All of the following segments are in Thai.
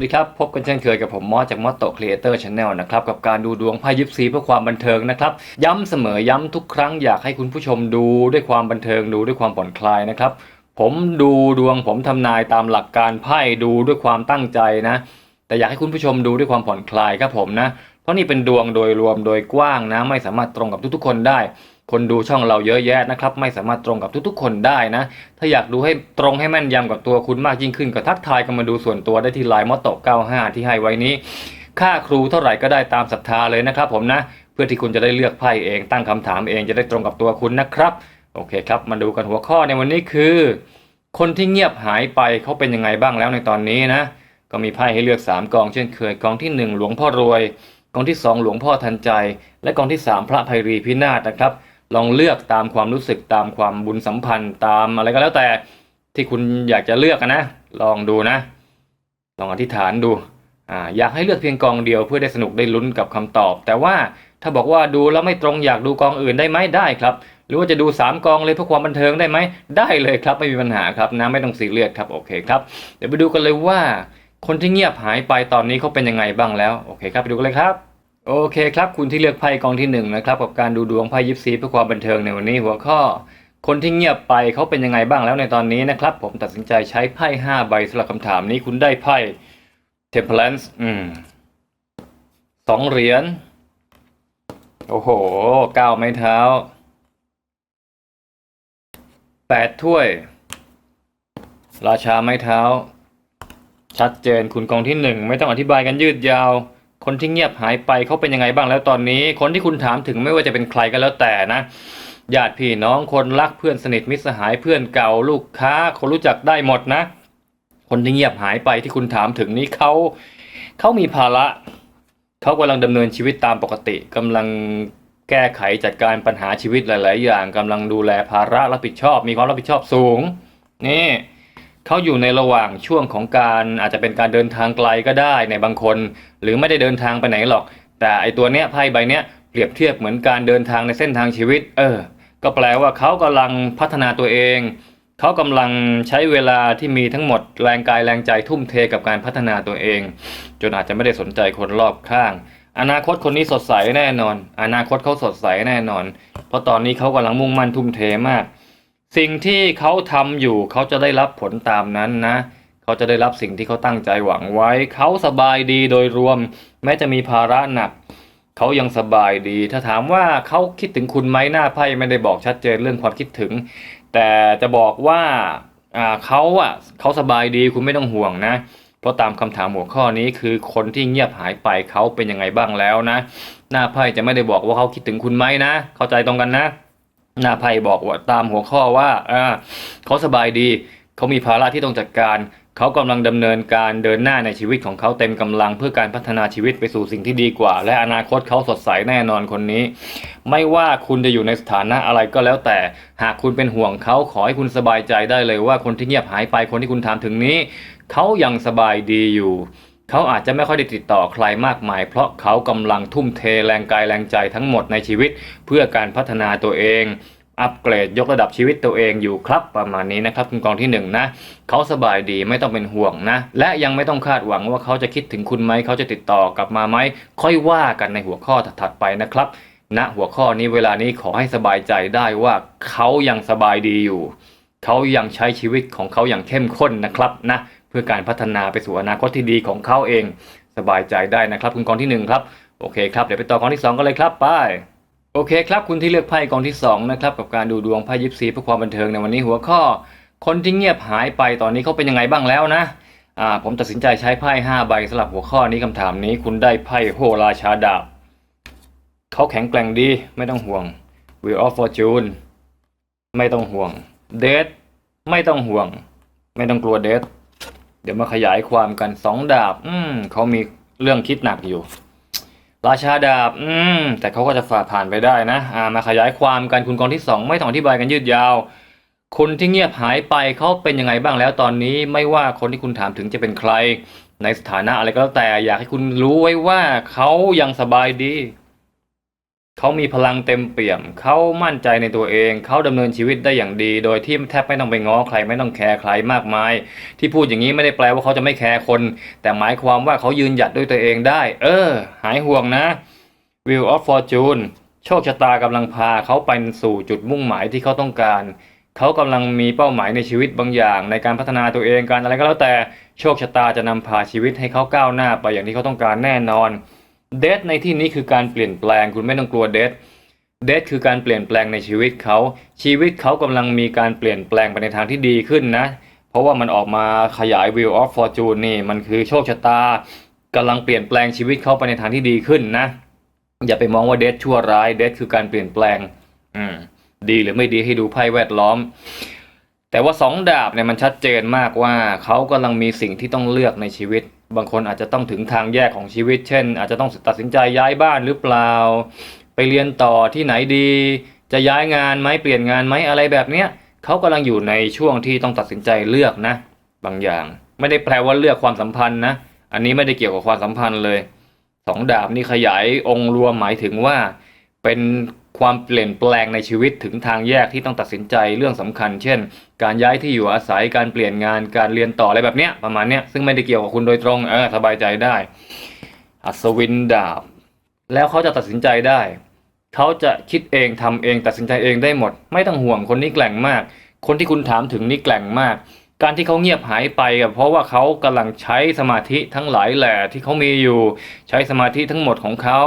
วัสดีครับ พบกันเช่นเคยกับผมมอสจากมอสโตครีเอเตอร์ชาแนลนะครับ กับการดูดวงไพ่ยิปซีเพื่อความบันเทิงนะครับ ย้ำเสมอย้ำทุกครั้งอยากให้คุณผู้ชมดูด้วยความบันเทิงดูด้วยความผ่อนคลายนะครับ ผมดูดวงผมทำนายตามหลักการไพ่ดูด้วยความตั้งใจนะ แต่อยากให้คุณผู้ชมดูด้วยความผ่อนคลายครับผมนะ เพราะนี่เป็นดวงโดยรวมโดยกว้างนะ ไม่สามารถตรงกับทุกๆ คนได้ คนดูช่องเราเยอะแยะนะครับ ไม่สามารถตรงกับทุกๆ คนได้นะ ถ้าอยากดูให้ตรงให้แม่นยำกับตัวคุณมากยิ่งขึ้นก็ทักทายกันมาดูส่วนตัวได้ที่ไลน์มอตโต95 ที่ให้ไว้นี้ ค่าครูเท่าไหร่ก็ได้ตามศรัทธาเลยนะครับผมนะ เพื่อที่คุณจะได้เลือกไพ่เองตั้งคำถามเองจะได้ตรงกับตัวคุณนะครับ โอเคครับมาดูกันหัวข้อในวันนี้คือ คนที่เงียบหายไปเขาเป็นยังไงบ้างแล้วในตอนนี้นะก็มีไพ่ให้เลือก 3กองเช่นเคยกองที่ 1 หลวงพ่อรวยกองที่ 2 หลวงพ่อทันใจ และกองที่ 3 พระภัยรีพินาศนะครับ ลองเลือกตามความรู้สึกตามความบุญสัมพันธ์ตามอะไรก็แล้วแต่ที่คุณอยากจะเลือกนะ ลองดูนะ ลองอธิษฐานดูอ่าอยากให้เลือกเพียงกองเดียวเพื่อได้สนุกได้ลุ้นกับคำตอบ แต่ว่าถ้าบอกว่าดูแล้วไม่ตรงอยากดูกองอื่นได้ไหมได้ครับ หรือว่าจะดู 3 กองเลยเพื่อความบันเทิงได้ไหมได้เลยครับไม่มีปัญหาครับนะไม่ต้องซีเรียสครับโอเคครับเดี๋ยวไปดูกันเลยว่า คนที่เงียบหายไปตอนนี้เขาเป็นยังไงบ้างแล้วโอเคครับไปดูกันเลยครับ โอเคครับ คุณที่เลือกไพ่กองที่หนึ่งนะครับกับการดูดวงไพ่ยิปซีเพื่อความบันเทิงในวันนี้หัวข้อ คนที่เงียบไปเขาเป็นยังไงบ้างแล้วในตอนนี้นะครับ ผมตัดสินใจใช้ไพ่ห้าใบสำหรับคำถามนี้คุณได้ไพ่ Temperance อืมสองเหรียญโอ้โหเก้าไม้เท้าแปดถ้วย ราชาไม้เท้า ชัดเจนคุณกองที่หนึ่งไม่ต้องอธิบายกันยืดยาว คนที่เงียบหายไปเขาเป็นยังไงบ้างแล้วตอนนี้ คนที่คุณถามถึงไม่ว่าจะเป็นใครก็แล้วแต่นะญาติพี่น้องคนรักเพื่อนสนิทมิตรสหายเพื่อนเก่าลูกค้า คนรู้จักได้หมดนะ คนที่เงียบหายไปที่คุณถามถึงนี้เขาเขามีภาระเขากำลังดำเนินชีวิตตามปกติกำลังแก้ไขจัดการปัญหาชีวิตหลาย ๆ อย่างกำลังดูแลภาระรับผิดชอบ มีความรับผิดชอบสูงนี่เขาอยู่ในระหว่างช่วงของการอาจจะเป็นการเดินทางไกลก็ได้ในบางคน หรือไม่ได้เดินทางไปไหนหรอก แต่ไอตัวเนี้ยไพ่ใบเนี้ยเปรียบเทียบเหมือนการเดินทางในเส้นทางชีวิต เออ ก็แปลว่าเขากำลังพัฒนาตัวเอง เขากำลังใช้เวลาที่มีทั้งหมดแรงกายแรงใจทุ่มเทกับการพัฒนาตัวเอง จนอาจจะไม่ได้สนใจคนรอบข้าง อนาคตคนนี้สดใสแน่นอน อนาคตเขาสดใสแน่นอน เพราะตอนนี้เขากำลังมุ่งมั่นทุ่มเทมาก สิ่งที่เขาทำอยู่เขาจะได้รับผลตามนั้นนะ เขาจะได้รับสิ่งที่เขาตั้งใจหวังไว้ เขาสบายดีโดยรวม แม้จะมีภาระหนัก เขายังสบายดี ถ้าถามว่าเขาคิดถึงคุณไหมหน้าไพ่ไม่ได้บอกชัดเจนเรื่องความคิดถึง แต่จะบอกว่าเขาอะเขาสบายดีคุณไม่ต้องห่วงนะ เพราะตามคำถามหัวข้อนี้คือคนที่เงียบหายไปเขาเป็นยังไงบ้างแล้วนะ หน้าไพ่จะไม่ได้บอกว่าเขาคิดถึงคุณไหมนะ เข้าใจตรงกันนะ หน้าไพ่บอกว่าตามหัวข้อว่าอ่าเขาสบายดี เขามีภาระที่ต้องจัดการ เขากำลังดำเนินการเดินหน้าในชีวิตของเขาเต็มกำลังเพื่อการพัฒนาชีวิตไปสู่สิ่งที่ดีกว่า และอนาคตเขาสดใสแน่นอนคนนี้ ไม่ว่าคุณจะอยู่ในสถานะอะไรก็แล้วแต่ หากคุณเป็นห่วงเขาขอให้คุณสบายใจได้เลยว่าคนที่เงียบหายไปคนที่คุณถามถึงนี้ เขายังสบายดีอยู่เขาอาจจะไม่ค่อยได้ติดต่อใครมากมาย เพราะเขากำลังทุ่มเทแรงกายแรงใจทั้งหมดในชีวิต เพื่อการพัฒนาตัวเอง อัปเกรดยกระดับชีวิตตัวเองอยู่ครับประมาณนี้นะครับคุณกองที่หนึ่งนะเขาสบายดีไม่ต้องเป็นห่วงนะ และยังไม่ต้องคาดหวังว่าเขาจะคิดถึงคุณไหมเขาจะติดต่อกลับมาไหมค่อยว่ากันในหัวข้อถัดไปนะครับณหัวข้อนี้เวลานี้ขอให้สบายใจได้ว่าเขายังสบายดีอยู่เขายังใช้ชีวิตของเขาอย่างเข้มข้นนะครับนะเพื่อการพัฒนาไปสู่อนาคตที่ดีของเขาเอง สบายใจได้นะครับ คุณกองที่หนึ่งครับโอเคครับเดี๋ยวไปต่อกองที่สองกันเลยครับไป โอเคครับคุณที่เลือกไพ่กองที่สองนะครับกับการดูดวงไพ่ยิปซีเพื่อความบันเทิงในวันนี้หัวข้อ คนที่เงียบหายไปตอนนี้เขาเป็นยังไงบ้างแล้วนะอ่าผมตัดสินใจใช้ไพ่ห้าใบสำหรับหัวข้อนี้คำถามนี้ คุณได้ไพ่โหราชาดาบเขาแข็งแกร่งดีไม่ต้องห่วง Wheel of Fortune ไม่ต้องห่วง d e a t ไม่ต้องห่วง ไม่ต้องกลัว d e a t เดี๋ยวมาขยายความกันสองดาบ อืมเขามีเรื่องคิดหนักอยู่ ราชาดาบ อืม แต่เขาก็จะฝ่าผ่านไปได้นะ อ่า มาขยายความกันคุณกองที่สองไม่ต้องอธิบายกันยืดยาว คนที่เงียบหายไปเขาเป็นยังไงบ้างแล้วตอนนี้ไม่ว่าคนที่คุณถามถึงจะเป็นใคร ในสถานะอะไรก็แล้วแต่อยากให้คุณรู้ไว้ว่าเขายังสบายดี เขามีพลังเต็มเปี่ยม เขามั่นใจในตัวเอง เขาดำเนินชีวิตได้อย่างดี โดยที่แทบไม่ต้องไปง้อใคร ไม่ต้องแคร์ใครมากมาย ที่พูดอย่างนี้ไม่ได้แปลว่าเขาจะไม่แคร์คน แต่หมายความว่าเขายืนหยัดด้วยตัวเองได้ เออ หายห่วงนะ Wheel of Fortune โชคชะตากำลังพาเขาไปสู่จุดมุ่งหมายที่เขาต้องการ เขากำลังมีเป้าหมายในชีวิตบางอย่าง ในการพัฒนาตัวเองการอะไรก็แล้วแต่โชคชะตาจะนำพาชีวิตให้เขาก้าวหน้าไปอย่างที่เขาต้องการแน่นอน เดทในที่นี้คือการเปลี่ยนแปลงคุณไม่ต้องกลัวเดทเดทคือการเปลี่ยนแปลงในชีวิตเขาชีวิตเขากำลังมีการเปลี่ยนแปลงไปในทางที่ดีขึ้นนะ เพราะว่ามันออกมาขยาย Wheel of Fortune นี่มันคือโชคชะตากำลังเปลี่ยนแปลงชีวิตเขาไปในทางที่ดีขึ้นนะ อย่าไปมองว่าเดทชั่วร้ายเดทคือการเปลี่ยนแปลง อืมดีหรือไม่ดีให้ดูไพ่แวดล้อม แต่ว่าสองดาบเนี่ยมันชัดเจนมากว่าเขากำลังมีสิ่งที่ต้องเลือกในชีวิต บางคนอาจจะต้องถึงทางแยกของชีวิต เช่น อาจจะต้องตัดสินใจย้ายบ้านหรือเปล่า ไปเรียนต่อที่ไหนดี จะย้ายงานไหมเปลี่ยนงานไหมอะไรแบบเนี้ยเขากำลังอยู่ในช่วงที่ต้องตัดสินใจเลือกนะ บางอย่าง ไม่ได้แปลว่าเลือกความสัมพันธ์นะ อันนี้ไม่ได้เกี่ยวกับความสัมพันธ์เลยสองดาบนี่ขยายองค์รวมหมายถึงว่า เป็น ความเปลี่ยนแปลงในชีวิตถึงทางแยกที่ต้องตัดสินใจเรื่องสำคัญ เช่น การย้ายที่อยู่อาศัยการเปลี่ยนงานการเรียนต่ออะไรแบบเนี้ยประมาณเนี้ยซึ่งไม่ได้เกี่ยวกับคุณโดยตรงเออสบายใจได้ อัศวินดาบ แล้วเขาจะตัดสินใจได้ เขาจะคิดเองทำเองตัดสินใจเองได้หมด ไม่ต้องห่วงคนนี้แกล่งมาก คนที่คุณถามถึงนี่แกล่งมาก การที่เขาเงียบหายไปก็เพราะว่าเขากำลังใช้สมาธิทั้งหลายแหล่ที่เขามีอยู่ ใช้สมาธิทั้งหมดของเขา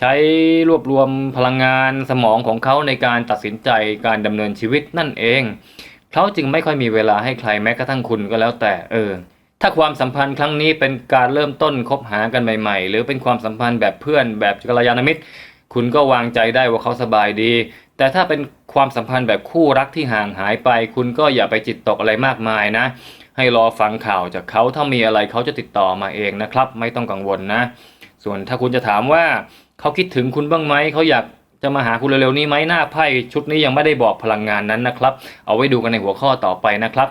ใช้รวบรวมพลังงานสมองของเขาในการตัดสินใจการดำเนินชีวิตนั่นเอง เขาจึงไม่ค่อยมีเวลาให้ใครแม้กระทั่งคุณก็แล้วแต่เออ ถ้าความสัมพันธ์ครั้งนี้เป็นการเริ่มต้นคบหากันใหม่ ๆ หรือเป็นความสัมพันธ์แบบเพื่อนแบบกัลยาณมิตร คุณก็วางใจได้ว่าเขาสบายดี แต่ถ้าเป็นความสัมพันธ์แบบคู่รักที่ห่างหายไป คุณก็อย่าไปจิตตกอะไรมากมายนะ ให้รอฟังข่าวจากเขาถ้ามีอะไรเขาจะติดต่อมาเองนะครับ ไม่ต้องกังวลนะ ส่วนถ้าคุณจะถามว่า เขาคิดถึงคุณบ้างไหมเขาอยากจะมาหาคุณเร็วๆนี้ไหมหน้าไพ่ชุดนี้ยังไม่ได้บอกพลังงานนั้นนะครับ เอาไว้ดูกันในหัวข้อต่อไปนะครับ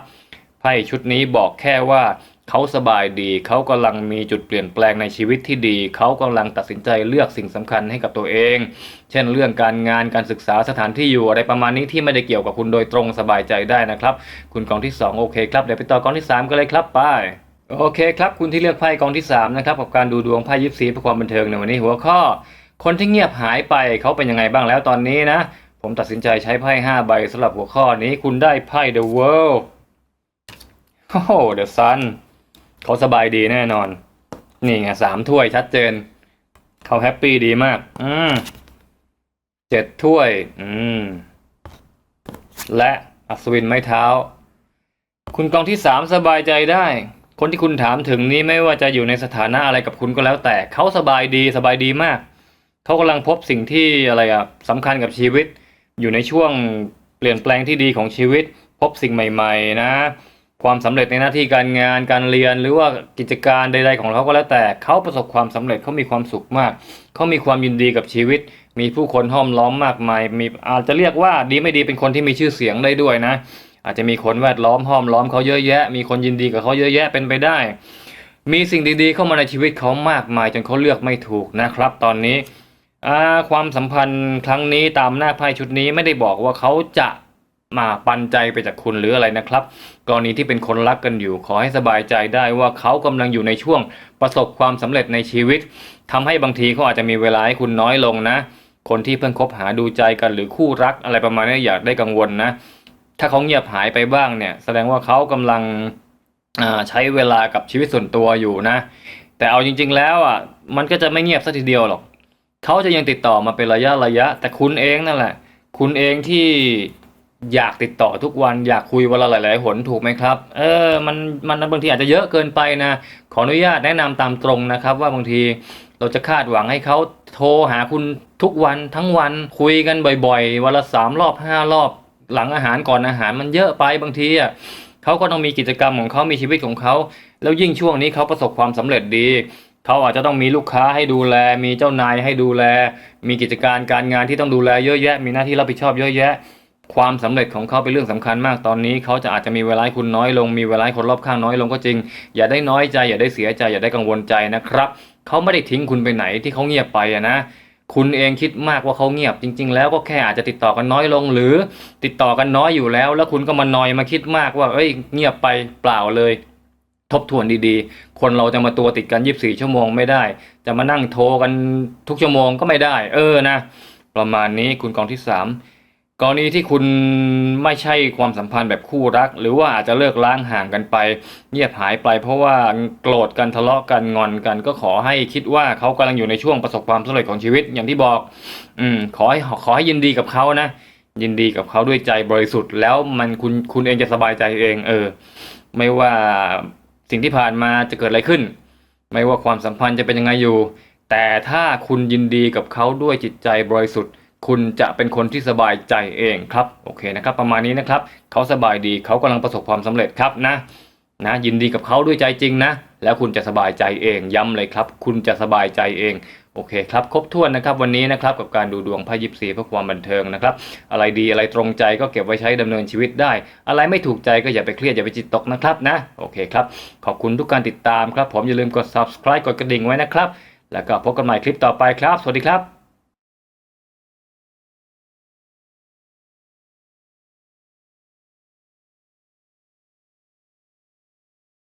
ไพ่ชุดนี้บอกแค่ว่าเขาสบายดี เขากำลังมีจุดเปลี่ยนแปลงในชีวิตที่ดี เขากำลังตัดสินใจเลือกสิ่งสำคัญให้กับตัวเอง เช่นเรื่องการงานการศึกษาสถานที่อยู่อะไรประมาณนี้ที่ไม่ได้เกี่ยวกับคุณโดยตรงสบายใจได้นะครับ คุณกองที่ 2 โอเคครับ เดี๋ยวไปต่อกองที่ 3 กันเลยครับไป โอเคครับ คุณที่เลือกไพ่กองที่ 3 นะครับ กับการดูดวงไพ่ยิปซีเพื่อความบันเทิงในวันนี้หัวข้อ คนที่เงียบหายไปเขาเป็นยังไงบ้างแล้วตอนนี้นะ ผมตัดสินใจใช้ไพ่5ใบสำหรับหัวข้อนี้คุณได้ไพ่ The World โอ้โห The Sun เขาสบายดีแน่นอน นี่ไงสามถ้วยชัดเจน เขาแฮปปี้ดีมาก อืมเจ็ดถ้วย อืม และอัศวินไม้เท้า คุณกองที่สามสบายใจได้ คนที่คุณถามถึงนี้ไม่ว่าจะอยู่ในสถานะอะไรกับคุณก็แล้วแต่เขาสบายดีสบายดีมากเขากำลังพบสิ่งที่อะไรอะสำคัญกับชีวิต อยู่ในช่วงเปลี่ยนแปลงที่ดีของชีวิต พบสิ่งใหม่ ๆ นะ ความสำเร็จในหน้าที่การงานการเรียนหรือว่ากิจการใด ๆ ของเขาก็แล้วแต่เขาประสบความสำเร็จเขามีความสุขมากเขามีความยินดีกับชีวิต มีผู้คนห้อมล้อมมากมาย มีอาจจะเรียกว่าดีไม่ดีเป็นคนที่มีชื่อเสียงได้ด้วยนะ อาจจะมีคนแวดล้อมห้อมล้อมเขาเยอะแยะ มีคนยินดีกับเขาเยอะแยะเป็นไปได้ มีสิ่งดีๆเข้ามาในชีวิตเขามากมายจนเขาเลือกไม่ถูกนะครับ ตอนนี้ความสัมพันธ์ครั้งนี้ตามหน้าไพ่ชุดนี้ไม่ได้บอกว่าเขาจะมาปันใจไปจากคุณหรืออะไรนะครับ กรณีที่เป็นคนรักกันอยู่ ขอให้สบายใจได้ว่าเขากำลังอยู่ในช่วงประสบความสำเร็จในชีวิตทำให้บางทีเขาอาจจะมีเวลาให้คุณน้อยลงนะ คนที่เพิ่งคบหาดูใจกันหรือคู่รักอะไรประมาณนี้อย่าได้กังวลนะ ถ้าเขาเงียบหายไปบ้างเนี่ย แสดงว่าเขากำลังใช้เวลากับชีวิตส่วนตัวอยู่นะ แต่เอาจริง ๆ แล้วอะมันก็จะไม่เงียบสักทีเดียวหรอกเขาจะยังติดต่อมาเป็นระยะระยะ แต่คุณเองนั่นแหละ คุณเองที่อยากติดต่อทุกวันอยากคุยวันละหลาย ๆ หนถูกไหมครับ เออมันมันบางทีอาจจะเยอะเกินไปนะ ขออนุญาตแนะนำตามตรงนะครับ ว่าบางทีเราจะคาดหวังให้เขาโทรหาคุณทุกวันทั้งวันคุยกันบ่อย ๆ วันละสามรอบห้ารอบ หลังอาหารก่อนอาหารมันเยอะไปบางทีอะเขาก็ต้องมีกิจกรรมของเขามีชีวิตของเขา แล้วยิ่งช่วงนี้เขาประสบความสำเร็จดีเขาอาจจะต้องมีลูกค้าให้ดูแล มีเจ้านายให้ดูแล มีกิจการการงานที่ต้องดูแลเยอะแยะ มีหน้าที่รับผิดชอบเยอะแยะ ความสำเร็จของเขาเป็นเรื่องสำคัญมากตอนนี้เขาจะอาจจะมีเวลาคุณน้อยลง มีเวลาคนรอบข้างน้อยลงก็จริง อย่าได้น้อยใจ อย่าได้เสียใจ อย่าได้กังวลใจนะครับเขาไม่ได้ทิ้งคุณไปไหนที่เขาเงียบไปนะ คุณเองคิดมากว่าเขาเงียบจริง ๆ แล้วก็แค่อาจจะติดต่อกันน้อยลง หรือติดต่อกันน้อยอยู่แล้ว แล้วคุณก็มานอยมาคิดมากว่าเอ้ยเงียบไปเปล่าเลย ทบทวนดีๆ คนเราจะมาตัวติดกัน 24 ชั่วโมงไม่ได้ จะมานั่งโทรกันทุกชั่วโมงก็ไม่ได้ เออนะ ประมาณนี้คุณกองที่สาม กรณีที่คุณไม่ใช่ความสัมพันธ์แบบคู่รัก หรือว่าอาจจะเลิกล้างห่างกันไปเงียบหายไป เพราะว่าโกรธกันทะเลาะกันงอนกันก็ขอให้คิดว่าเขากำลังอยู่ในช่วงประสบความสำเร็จของชีวิตอย่างที่บอก อืมขอให้ขอให้ยินดีกับเขานะยินดีกับเขาด้วยใจบริสุทธิ์แล้วมันคุณคุณเองจะสบายใจเอง เออ ไม่ว่าสิ่งที่ผ่านมาจะเกิดอะไรขึ้น ไม่ว่าความสัมพันธ์จะเป็นยังไงอยู่ แต่ถ้าคุณยินดีกับเขาด้วยจิตใจบริสุทธิ์ คุณจะเป็นคนที่สบายใจเองครับโอเคนะครับ ประมาณนี้นะครับเขาสบายดีเขากำลังประสบความสำเร็จครับนะนะยินดีกับเขาด้วยใจจริงนะ แล้วคุณจะสบายใจเองย้ำเลยครับ คุณจะสบายใจเองโอเคครับครบถ้วนนะครับวันนี้นะครับกับการดูดวงไพ่ยิปซีเพื่อความบันเทิงนะครับอะไรดีอะไรตรงใจก็เก็บไว้ใช้ดำเนินชีวิตได้ อะไรไม่ถูกใจก็อย่าไปเครียดอย่าไปจิตตกนะครับนะโอเคครับขอบคุณทุกการติดตามครับ ผมอย่าลืมกด subscribe กดกระดิ่งไว้นะครับ แล้วก็พบกันใหม่คลิปต่อไปครับ สวัสดีครับ